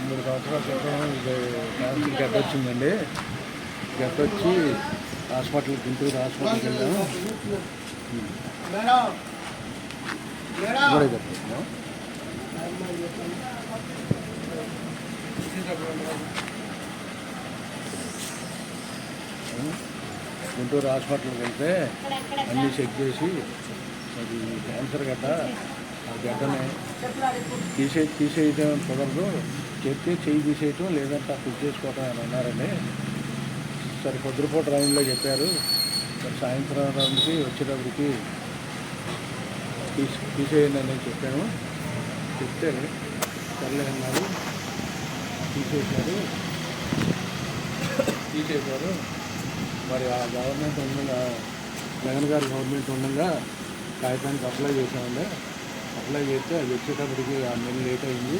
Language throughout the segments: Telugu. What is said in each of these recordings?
మూడు సంవత్సరాల క్రితం ఇది గడ్డ వచ్చిందండి. గడ్డ వచ్చి హాస్పిటల్ గుంటూరు హాస్పిటల్కి వెళ్ళాము. ఇప్పుడే చెప్తున్నాం గుంటూరు హాస్పిటల్కి వెళ్తే అన్నీ చెక్ చేసి అది క్యాన్సర్ గడ్డ వెంటనే తీసే తీసేయడం కుదరదు. చెప్తే చేయి తీసేయటం లేదంటే ఫిట్ చేసుకోవటం అని అన్నారండి సరే పొద్దుపూట రౌండ్లో చెప్పారు. మరి సాయంత్రం రౌండ్కి వచ్చేటప్పటికి తీసి తీసేయండి అని చెప్పాను. చెప్తే సర్లే అన్నారు. తీసేశారు. తీసేశారు. మరి ఆ గవర్నమెంట్ ఉండగా జగన్ గారి గవర్నమెంట్ ఉండగా కాగితానికి అప్లై చేసామండి అప్లై చేస్తే అది వచ్చేటప్పటికి ఆ నెల లేట్ అయింది.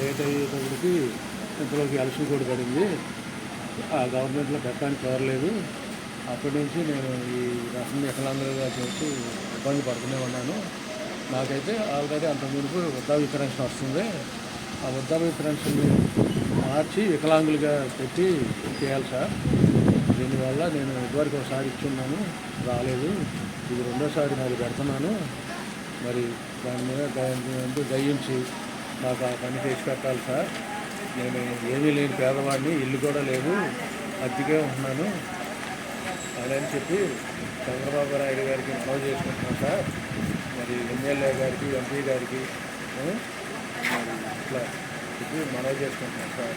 లేట్ అయ్యేటప్పటికి ఇంతలోకి అలసి కూడా పడింది. ఆ గవర్నమెంట్లో పెట్టడానికి కుదరలేదు. అప్పటి నుంచి నేను ఈ రసం వికలాంగులుగా చేసి ఇబ్బంది పడుతూనే ఉన్నాను. నాకైతే ఆల్రెడీ అంత మునుపు వృద్ధాప్య పెన్షన్ వస్తుంది. ఆ వృద్ధాప్య పెన్షన్ని మార్చి వికలాంగులుగా పెట్టి చేయాలి సార్. దీనివల్ల నేను ఇదివరకు ఒకసారి ఇచ్చున్నాను రాలేదు. ఇది రెండోసారి నాకు పెడుతున్నాను. మరి దాని మీద దయ- దయించి నాకు ఆ పని చేసి పెట్టాలి సార్. నేను ఏమీ లేని పేదవాడిని ఇల్లు కూడా లేదు అద్దెకే ఉంటున్నాను. అని చెప్పి చంద్రబాబు నాయుడు గారికి మనవి చేసుకుంటున్నాను సార్. మరి ఎమ్మెల్యే గారికి ఎంపీ గారికి మరి ఇట్లా చెప్పి మనవి చేసుకుంటున్నాను సార్.